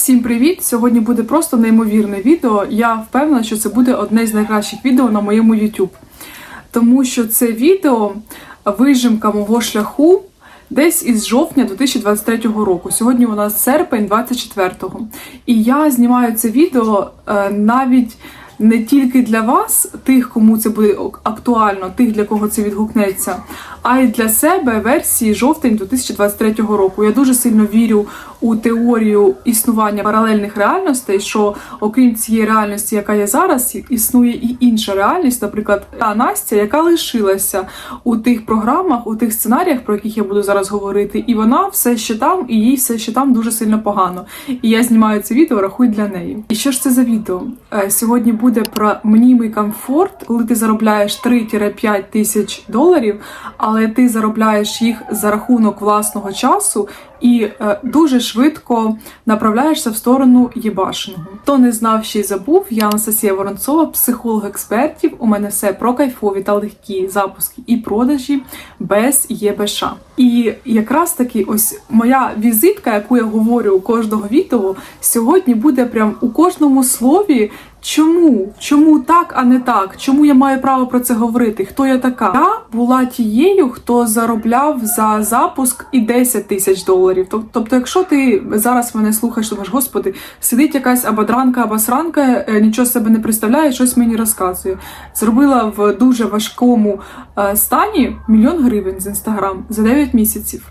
Всім привіт! Сьогодні буде просто неймовірне відео. Я впевнена, що це буде одне з найкращих відео на моєму YouTube. Тому що це відео вижимка мого шляху десь із жовтня 2023 року. Сьогодні у нас серпень 24-го. І я знімаю це відео е, навіть не тільки для вас, тих, кому це буде актуально, тих, для кого це відгукнеться, а й для себе версії жовтень 2023 року. Я дуже сильно вірю у теорію існування паралельних реальностей, що окрім цієї реальності, яка є зараз, існує і інша реальність, наприклад, та Настя, яка лишилася у тих програмах, у тих сценаріях, про яких я буду зараз говорити, і вона все ще там, і їй все ще там дуже сильно погано. І я знімаю це відео, рахуй для неї. І що ж це за відео? Е, Сьогодні буде про мнімий комфорт, коли ти заробляєш 3-5 тисяч доларів, але ти заробляєш їх за рахунок власного часу і е, дуже швидко направляєшся в сторону єбашеного. Хто не знав ще й забув, я Анастасія Воронцова, психолог експертів. У мене все про кайфові та легкі запуски і продажі без ЄБШ. І якраз таки, ось моя візитка, яку я говорю у кожного відео, сьогодні буде прям у кожному слові. Чому? Чому так, а не так? Чому я маю право про це говорити? Хто я така? Я була тією, хто заробляв за запуск і 10 тисяч доларів. Тобто, якщо ти зараз мене слухаєш, думаєш, господи, сидить якась або або сранка, е, нічого себе не представляє, щось мені розказує. Зробила в дуже важкому е, стані мільйон гривень з інстаграм за 9 місяців.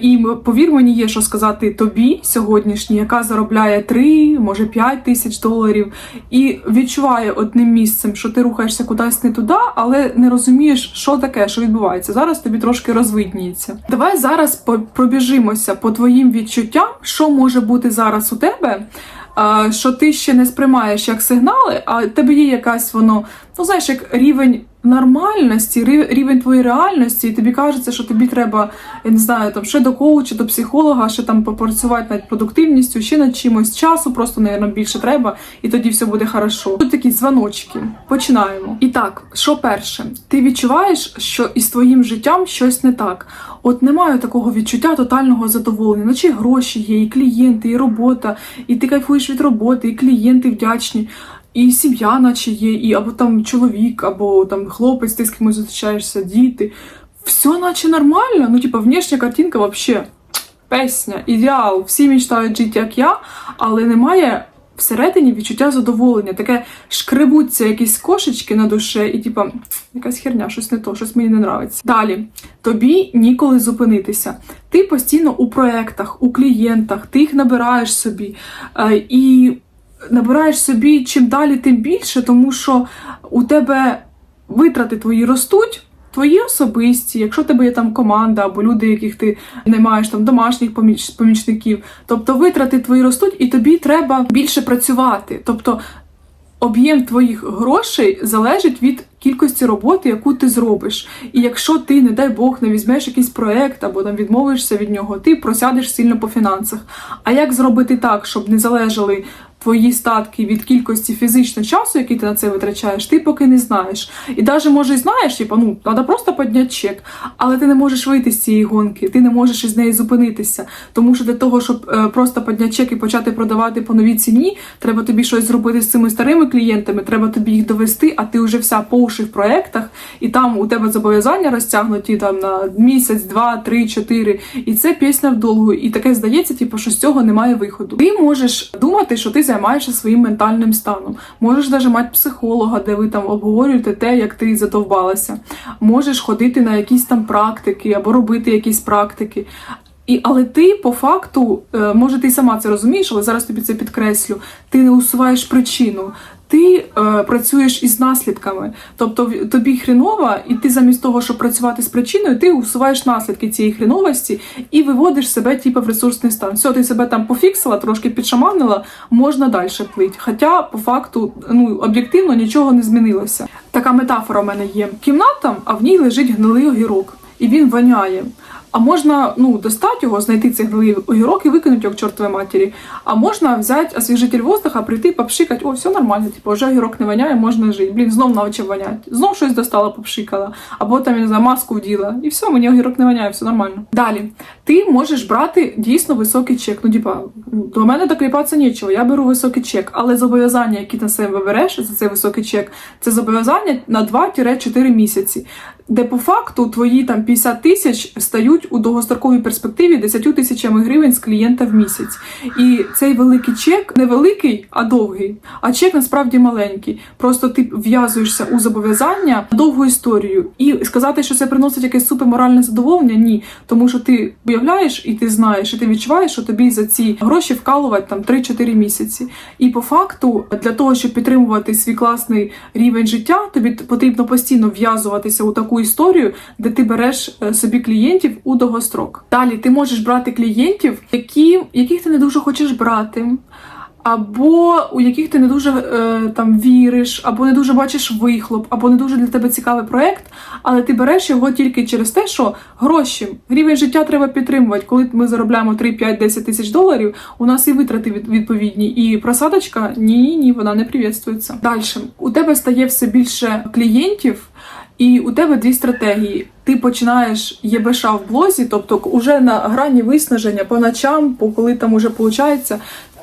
І повір мені, є що сказати тобі сьогоднішній, яка заробляє 3, може 5 тисяч доларів, і відчуває одним місцем, що ти рухаєшся кудись не туди, але не розумієш, що таке, що відбувається. Зараз тобі трошки розвидніється. Давай зараз пробіжимося по твоїм відчуттям, що може бути зараз у тебе. Що ти ще не сприймаєш як сигнали, а тебе є якась воно, ну знаєш, як рівень нормальності, рі- рівень твоєї реальності, і тобі кажеться, що тобі треба, я не знаю, там ще до коуча, до психолога, ще там попрацювати над продуктивністю, ще над чимось часу, просто, напевно, більше треба, і тоді все буде хорошо. Тут такі дзвоночки. Починаємо. І так, що перше? Ти відчуваєш, що із твоїм життям щось не так. От немає такого відчуття тотального задоволення, наче гроші є, і клієнти, і робота, і ти кайфуєш від роботи, і клієнти вдячні. І сім'я, наче є, і або там чоловік, або там хлопець, ти з кимось зустрічаєшся, діти. Все наче нормально. Ну, типа, внешня картинка вообще песня, ідеал. Всі мечтають жити, як я, але немає всередині відчуття задоволення. Таке шкребуться якісь кошечки на душе, і типа, якась херня, щось не то, щось мені не нравиться. Далі, тобі ніколи зупинитися. Ти постійно у проєктах, у клієнтах, ти їх набираєш собі. Е, і набираєш собі чим далі, тим більше, тому що у тебе витрати твої ростуть. Твої особисті, якщо в тебе є там команда або люди, яких ти не маєш там домашніх поміч- помічників, тобто витрати твої ростуть, і тобі треба більше працювати. Тобто об'єм твоїх грошей залежить від кількості роботи, яку ти зробиш. І якщо ти, не дай Бог, не візьмеш якийсь проект або там відмовишся від нього, ти просядеш сильно по фінансах. А як зробити так, щоб не залежали твої статки від кількості фізичного часу, який ти на це витрачаєш, ти поки не знаєш. І навіть може знаєш, типу, ну треба просто підняти чек, але ти не можеш вийти з цієї гонки, ти не можеш із неї зупинитися. Тому що для того, щоб е, просто підняти чек і почати продавати по новій ціні, треба тобі щось зробити з цими старими клієнтами, треба тобі їх довести, а ти вже вся по уші в проєктах, і там у тебе зобов'язання розтягнуті там на місяць, два, три, чотири. І це пісня вдовгу. І таке здається, типу, що з цього немає виходу. Ти можеш думати, що ти займаєшся своїм ментальним станом. Можеш навіть мати психолога, де ви там обговорюєте те, як ти задовбалася. Можеш ходити на якісь там практики або робити якісь практики. І, але ти по факту, е, може, ти сама це розумієш, але зараз тобі це підкреслю. Ти не усуваєш причину. Ти е, працюєш із наслідками, тобто тобі хрінова, і ти замість того, щоб працювати з причиною, ти усуваєш наслідки цієї хріновості і виводиш себе типу, в ресурсний стан. Все, ти себе там пофіксила, трошки підшаманила, можна далі плити. Хоча по факту, ну об'єктивно нічого не змінилося. Така метафора в мене є: кімната, а в ній лежить гнилий огірок, і він воняє. А можна ну, достати його, знайти цей гнилий огірок і викинути його к чортовій матері. А можна взяти освіжитель воздуха, прийти, попшикати, о, все нормально, типу, вже огірок не воняє, можна жити. Блін, знов навчив воняти. Знов щось достала, попшикала. Або там, я не знаю, маску вділа. І все, мені огірок не воняє, все нормально. Далі, ти можеш брати дійсно високий чек. Ну, типа, до мене докліпатися нічого, я беру високий чек, але зобов'язання, які на себе береш за цей високий чек, це зобов'язання на 2-4 місяці, де по факту твої там 50 тисяч стають у довгостроковій перспективі 10 тисячами гривень з клієнта в місяць. І цей великий чек не великий, а довгий. А чек насправді маленький. Просто ти в'язуєшся у зобов'язання довгу історію. І сказати, що це приносить якесь суперморальне задоволення, ні. Тому що ти уявляєш і ти знаєш, і ти відчуваєш, що тобі за ці гроші вкалувати там 3-4 місяці. І по факту, для того, щоб підтримувати свій класний рівень життя, тобі потрібно постійно в'язуватися у таку історію, де ти береш е, собі клієнтів у довгострок. Далі ти можеш брати клієнтів, які, яких ти не дуже хочеш брати. Або у яких ти не дуже е, там віриш, або не дуже бачиш вихлоп, або не дуже для тебе цікавий проект, але ти береш його тільки через те, що гроші, рівень життя треба підтримувати. Коли ми заробляємо 3, 5, 10 тисяч доларів, у нас і витрати від- відповідні. І просадочка ні, ні, вона не привітствується. Далі у тебе стає все більше клієнтів. І у тебе дві стратегії. Ти починаєш ЄБШ в блозі, тобто уже на грані виснаження по ночам, по коли там уже виходить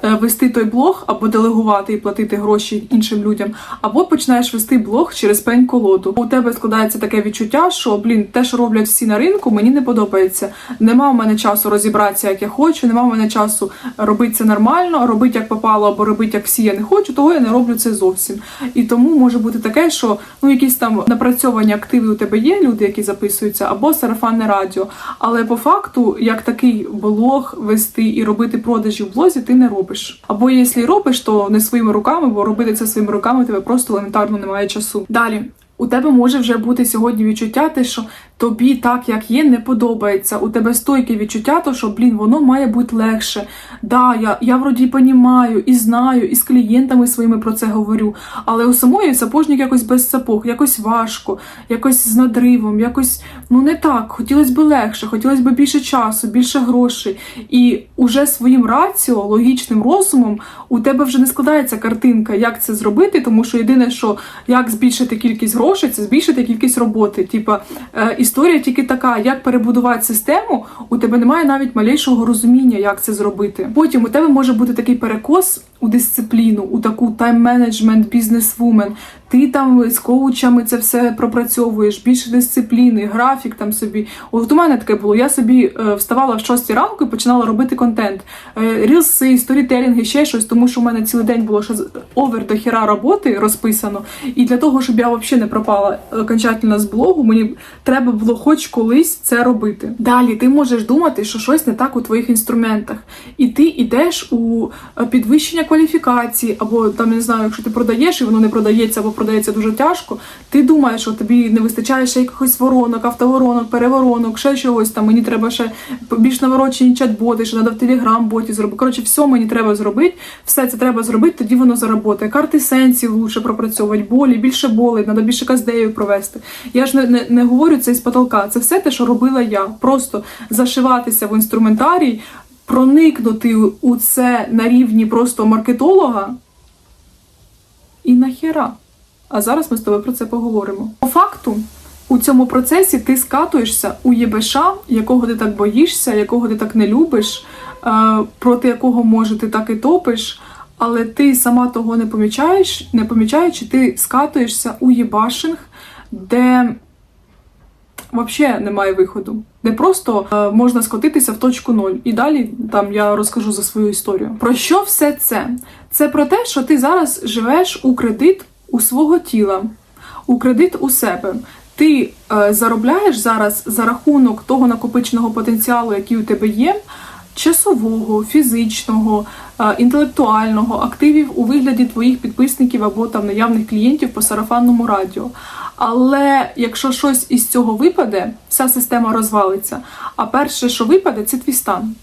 вести той блог або делегувати і платити гроші іншим людям, або починаєш вести блог через пень колоду. У тебе складається таке відчуття, що блін, те, що роблять всі на ринку, мені не подобається. Нема в мене часу розібратися, як я хочу, нема в мене часу робити це нормально, робити як попало, або робити як всі я не хочу, того я не роблю це зовсім. І тому може бути таке, що ну якісь там напрацьовані активи у тебе є, люди, які записуються, або сарафанне радіо. Але по факту, як такий блог вести і робити продажі в блозі, ти не робиш. Або якщо робиш, то не своїми руками, бо робити це своїми руками тебе просто елементарно немає часу. Далі. У тебе може вже бути сьогодні відчуття, те, що тобі так, як є, не подобається. У тебе стойке відчуття, то що блін, воно має бути легше. Да, я, я вроді понімаю і знаю, і з клієнтами своїми про це говорю. Але у самої сапожник якось без сапог, якось важко, якось з надривом, якось ну не так. Хотілося б легше, хотілося б більше часу, більше грошей. І уже своїм раціо, логічним розумом, у тебе вже не складається картинка, як це зробити, тому що єдине, що як збільшити кількість грошей, це збільшити кількість роботи. Типа е, історія тільки така, як перебудувати систему, у тебе немає навіть малейшого розуміння, як це зробити. Потім у тебе може бути такий перекос у дисципліну, у таку тайм-менеджмент, бізнес-вумен. Ти там з коучами це все пропрацьовуєш, більше дисципліни, графік там собі. От у мене таке було. Я собі е, вставала в 6 ранку і починала робити контент. Е, рілси, сторітелінги, ще щось, тому що у мене цілий день було ще овер до хіра роботи розписано. І для того, щоб я взагалі не пропала окончательно з блогу, мені треба було хоч колись це робити. Далі ти можеш думати, що щось не так у твоїх інструментах, і ти йдеш у е, підвищення кваліфікації, або там не знаю, якщо ти продаєш і воно не продається, або продається дуже тяжко. Ти думаєш, що тобі не вистачає ще якихось воронок, автоворонок, переворонок, ще чогось там. Мені треба ще більш наворочені чат-боти, що треба в телеграм-боті зробити. Коротше, все мені треба зробити. Все це треба зробити, тоді воно заработає. Карти сенсів лучше пропрацьовувати, болі, більше болей, треба більше каздеїв провести. Я ж не, не, не говорю це із потолка. Це все те, що робила я. Просто зашиватися в інструментарій, проникнути у це на рівні просто маркетолога. І нахера. А зараз ми з тобою про це поговоримо. По факту, у цьому процесі ти скатуєшся у ЄБШ, якого ти так боїшся, якого ти так не любиш, е, проти якого може ти так і топиш, але ти сама того не помічаєш, не помічаючи, ти скатуєшся у єбашинг, де взагалі немає виходу. Де просто е, можна скотитися в точку ноль. І далі там я розкажу за свою історію. Про що все це? Це про те, що ти зараз живеш у кредит у свого тіла, у кредит у себе. Ти е, заробляєш зараз за рахунок того накопиченого потенціалу, який у тебе є, часового, фізичного, е, інтелектуального, активів у вигляді твоїх підписників або там наявних клієнтів по сарафанному радіо. Але якщо щось із цього випаде, вся система розвалиться. А перше, що випаде, це твій стан.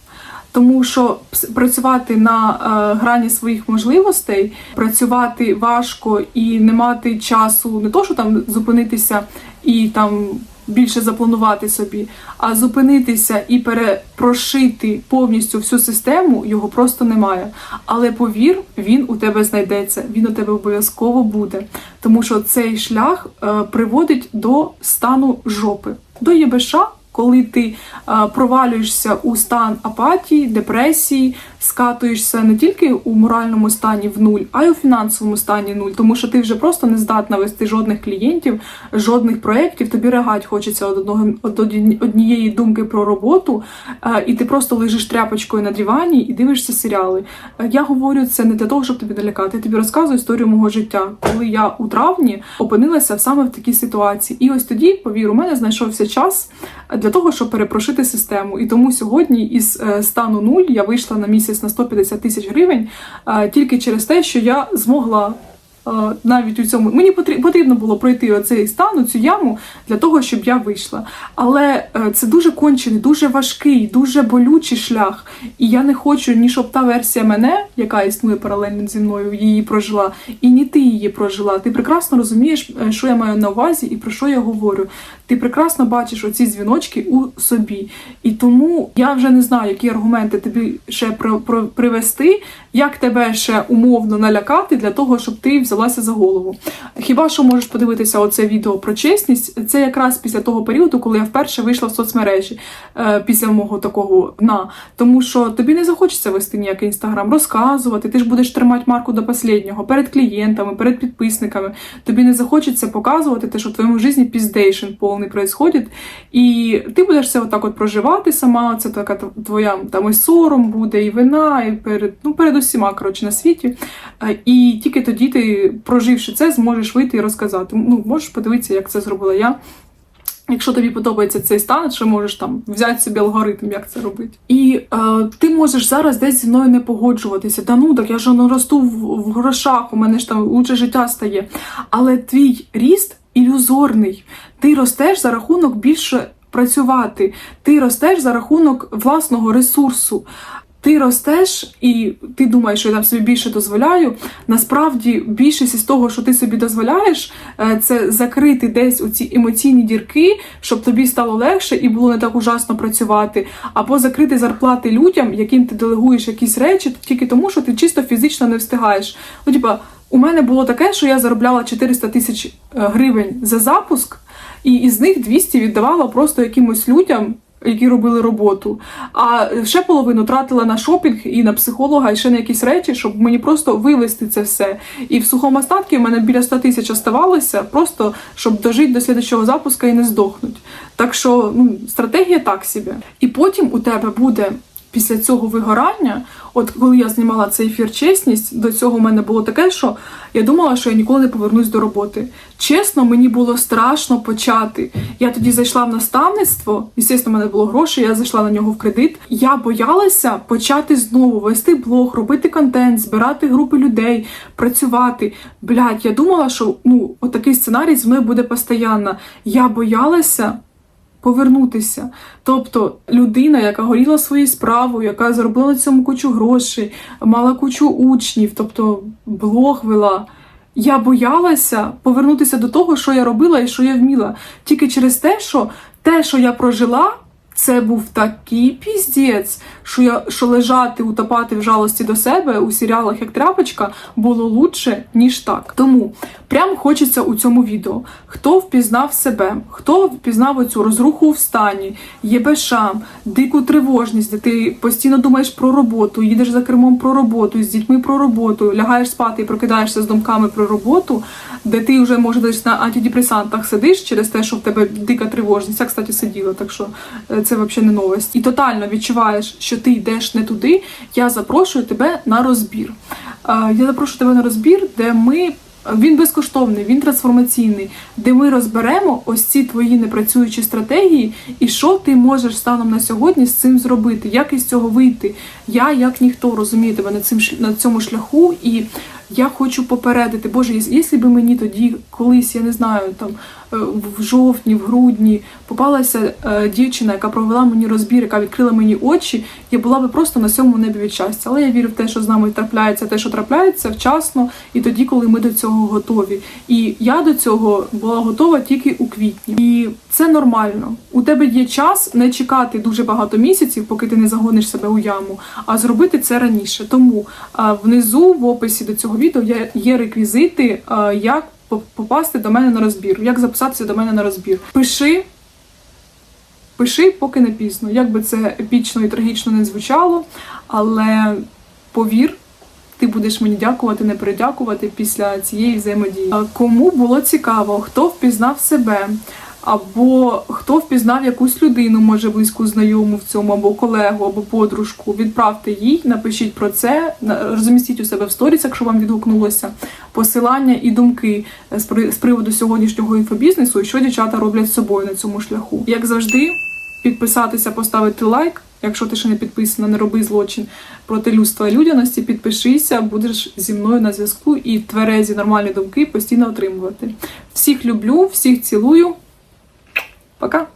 Тому що працювати на е, грані своїх можливостей, працювати важко і не мати часу, не то, що там зупинитися і там більше запланувати собі, а зупинитися і перепрошити повністю всю систему його просто немає. Але повір, він у тебе знайдеться, він у тебе обов'язково буде. Тому що цей шлях е, приводить до стану жопи, до ЄБШ, коли ти е, провалюєшся у стан апатії, депресії, скатуєшся не тільки у моральному стані в нуль, а й у фінансовому стані нуль, тому що ти вже просто не здатна вести жодних клієнтів, жодних проєктів. Тобі регать хочеться од однієї думки про роботу, е, і ти просто лежиш тряпочкою на дивані і дивишся серіали. Е, Я говорю це не для того, щоб тобі налякати. Я тобі розказую історію мого життя, коли я у травні опинилася саме в такій ситуації. І ось тоді, повір, у мене знайшовся час для того, щоб перепрошити систему. І тому сьогодні із е, стану нуль я вийшла на місяць на 150 тисяч гривень тільки через те, що я змогла. Навіть у цьому мені потрібно було пройти оцей стан, цю яму для того, щоб я вийшла. Але е, це дуже кончений, дуже важкий, дуже болючий шлях. І я не хочу ні щоб та версія мене, яка існує паралельно зі мною, її прожила, і ні ти її прожила. Ти прекрасно розумієш, е, що я маю на увазі і про що я говорю. Ти прекрасно бачиш оці дзвіночки у собі. І тому я вже не знаю, які аргументи тобі ще привести, як тебе ще умовно налякати для того, щоб ти взялася за голову. Хіба що можеш подивитися оце відео про чесність? Це якраз після того періоду, коли я вперше вийшла в соцмережі е, після мого такого дна. Тому що тобі не захочеться вести ніякий інстаграм, розказувати. Ти ж будеш тримати марку до останнього перед клієнтами, перед підписниками. Тобі не захочеться показувати те, що в твоєму житті піздейшн повний происходить. І ти будеш це отак от проживати сама. Це така твоя там і сором буде, і вина, і перед ну перед усіма коротше на світі. Е, І тільки тоді ти, проживши це, зможеш вийти і розказати. Ну, можеш подивитися, як це зробила я. Якщо тобі подобається цей стан, ще можеш там взяти собі алгоритм, як це робити. І е, ти можеш зараз десь зі мною не погоджуватися. Та ну так я ж росту в, в грошах, у мене ж там лучше життя стає. Але твій ріст ілюзорний. Ти ростеш за рахунок більше працювати, ти ростеш за рахунок власного ресурсу. Ти ростеш і ти думаєш, що я там собі більше дозволяю. Насправді, більшість із того, що ти собі дозволяєш, е, це закрити десь у ці емоційні дірки, щоб тобі стало легше і було не так ужасно працювати, або закрити зарплати людям, яким ти делегуєш якісь речі, тільки тому, що ти чисто фізично не встигаєш. Ну, типа, у мене було таке, що я заробляла 400 тисяч е, гривень за запуск, і із них 200 віддавала просто якимось людям які робили роботу. А ще половину тратила на шопінг і на психолога, і ще на якісь речі, щоб мені просто вивести це все. І в сухому остатку в мене біля 100 тисяч оставалося, просто щоб дожити до слідчого запуска і не здохнуть. Так що ну, стратегія так собі. І потім у тебе буде. Після цього вигорання, от коли я знімала цей ефір чесність, до цього в мене було таке, що я думала, що я ніколи не повернусь до роботи. Чесно, мені було страшно почати. Я тоді зайшла в наставництво, і звісно, в мене було гроші, я зайшла на нього в кредит. Я боялася почати знову вести блог, робити контент, збирати групи людей, працювати. Блядь, я думала, що ну, отакий сценарій з мною буде постійно. Я боялася повернутися. Тобто людина, яка горіла своєю справою, яка заробила на цьому кучу грошей, мала кучу учнів, тобто блог вела. Я боялася повернутися до того, що я робила і що я вміла. Тільки через те, що те, що я прожила, це був такий піздець, що я що лежати, утопати в жалості до себе у серіалах як тряпочка було лучше, ніж так. Тому прям хочеться у цьому відео. Хто впізнав себе, хто впізнав оцю розруху в стані, ЄБШ, дику тривожність, де ти постійно думаєш про роботу, їдеш за кермом про роботу, з дітьми про роботу, лягаєш спати і прокидаєшся з думками про роботу, де ти вже може десь на антидепресантах сидиш через те, що в тебе дика тривожність. Я, кстати, сиділа, так що е, це взагалі не новость. І тотально відчуваєш, що ти йдеш не туди. Я запрошую тебе на розбір. Е, Я запрошую тебе на розбір, де ми. Він безкоштовний, він трансформаційний, де ми розберемо ось ці твої непрацюючі стратегії, і що ти можеш станом на сьогодні з цим зробити, як із цього вийти. Я, як ніхто, розумію тебе на цим на цьому шляху, і Я хочу попередити, Боже, якщо б мені тоді колись, я не знаю, там е, в жовтні, в грудні попалася е, дівчина, яка провела мені розбір, яка відкрила мені очі, я була би просто на сьомому небі від щастя. Але я вірю в те, що з нами трапляється, те, що трапляється вчасно, і тоді, коли ми до цього готові. І я до цього була готова тільки у квітні. І це нормально. У тебе є час не чекати дуже багато місяців, поки ти не загониш себе у яму, а зробити це раніше. Тому внизу в описі до цього відео є, реквізити, як попасти до мене на розбір, як записатися до мене на розбір. Пиши. Пиши, поки не пізно. Як би це епічно і трагічно не звучало, але повір, ти будеш мені дякувати, не передякувати після цієї взаємодії. Кому було цікаво, хто впізнав себе, або хто впізнав якусь людину, може близьку знайому в цьому, або колегу, або подружку, відправте їй, напишіть про це, розмістіть у себе в сторіс, якщо вам відгукнулося, посилання і думки з приводу сьогоднішнього інфобізнесу, і що дівчата роблять з собою на цьому шляху. Як завжди, підписатися, поставити лайк. Якщо ти ще не підписана, не роби злочин проти людства і людяності, підпишися, будеш зі мною на зв'язку і тверезі нормальні думки постійно отримувати. Всіх люблю, всіх цілую. Пока!